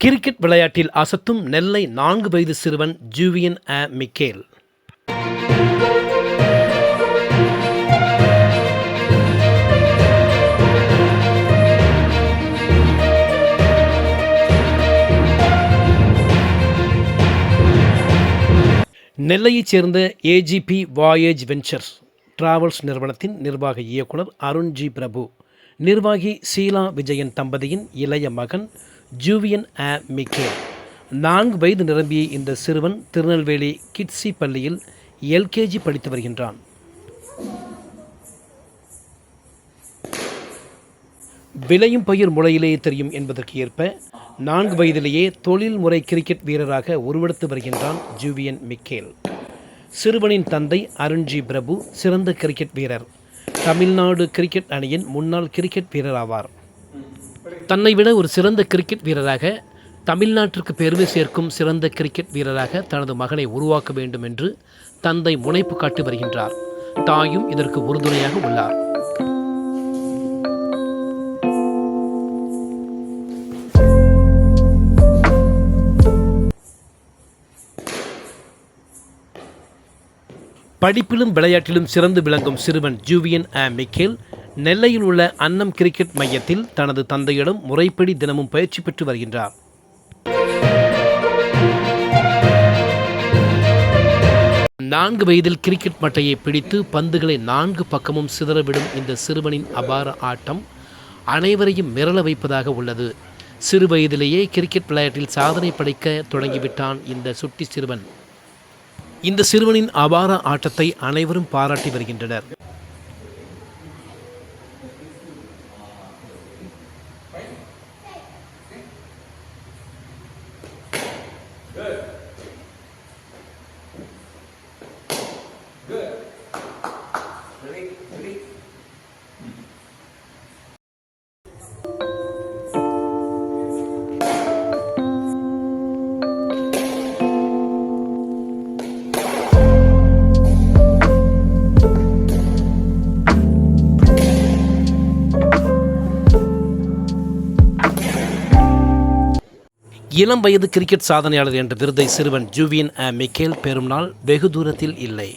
Cricket விளையாட்டில் அசத்தும் நெல்லை நான்கு வயது சிறுவன் ஜூவியன் அ மிக்கேல். நெல்லையைச் சேர்ந்த ஏஜிபி வாயேஜ் வெஞ்சர்ஸ் டிராவல்ஸ் நிறுவனத்தின் நிர்வாக இயக்குனர் அருண் ஜி பிரபு நிர்வாகி சீலா விஜயன் தம்பதியின் இளைய மகன் ஜூவியன் அ மிக்கேல். நான்கு வயது நிரம்பிய இந்த சிறுவன் திருநெல்வேலி கிட்ஸி பள்ளியில் எல்கேஜி படித்து வருகின்றான். விளையும் பயிர் முளையிலேயே தெரியும் என்பதற்கு ஏற்ப நான்கு வயதிலேயே தொழில்முறை கிரிக்கெட் வீரராக உருவெடுத்து வருகின்றான் ஜூவியன் மிக்கேல். சிறுவனின் தந்தை அருண்ஜி பிரபு சிறந்த கிரிக்கெட் வீரர். தமிழ்நாடு கிரிக்கெட் அணியின் முன்னாள் கிரிக்கெட் வீரர் ஆவார் தன்னை விட ஒரு சிறந்த கிரிக்கெட் வீரராக தமிழ்நாட்டிற்கு பெருமை சேர்க்கும் சிறந்த கிரிக்கெட் வீரராக தனது மகனை உருவாக்க வேண்டும் என்று தந்தை முனைப்பு காட்டி வருகின்றார். தாயும் இதற்கு உறுதுணையாக உள்ளார். படிப்பிலும் விளையாட்டிலும் சிறந்து விளங்கும் சிறுவன் ஜூவியன் அ. மிக்கேல் நெல்லையில் உள்ள அன்னம் கிரிக்கெட் மையத்தில் தனது தந்தையிடம் முறைப்படி தினமும் பயிற்சி பெற்று வருகின்றார். நான்கு வயதில் கிரிக்கெட் மட்டையை பிடித்து பந்துகளை நான்கு பக்கமும் சிதறவிடும் இந்த சிறுவனின் அபார ஆட்டம் அனைவரையும் மிரள வைப்பதாக உள்ளது. சிறு வயதிலேயே கிரிக்கெட் விளையாட்டில் சாதனை படைக்க தொடங்கிவிட்டான் இந்த சுட்டி சிறுவன். இந்த சிறுவனின் அபார ஆட்டத்தை அனைவரும் பாராட்டி வருகின்றனர். Good. Good. Yeah. இளம் வயது கிரிக்கெட் சாதனையாளர் என்ற விருதை சிறுவன் ஜூவியன் அ. மிக்கேல் பெறும் நாள் வெகு தூரத்தில் இல்லை.